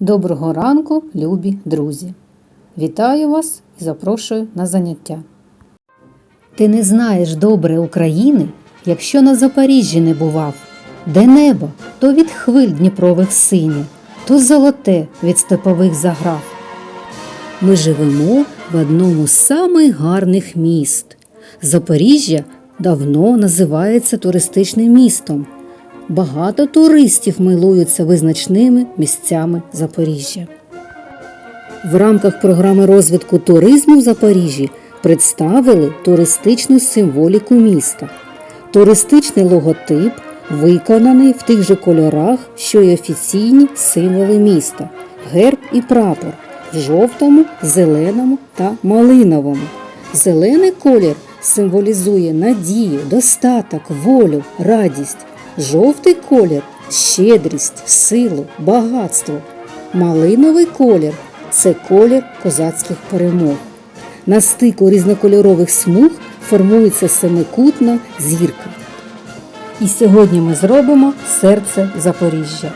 Доброго ранку, любі друзі! Вітаю вас і запрошую на заняття. Ти не знаєш добре України, якщо на Запоріжжі не бував, де небо то від хвиль Дніпрових синє, то золоте від степових заграв. Ми живемо в одному з самих гарних міст. Запоріжжя давно називається туристичним містом. Багато туристів милуються визначними місцями Запоріжжя. В рамках програми розвитку туризму в Запоріжжі представили туристичну символіку міста. Туристичний логотип виконаний в тих же кольорах, що й офіційні символи міста герб і прапор в жовтому, зеленому та малиновому. Зелений колір символізує надію, достаток, волю, радість. Жовтий колір щедрість, силу, багатство. Малиновий колір це колір козацьких перемог. На стику різнокольорових смуг формується семикутна зірка. І сьогодні ми зробимо серце Запоріжжя.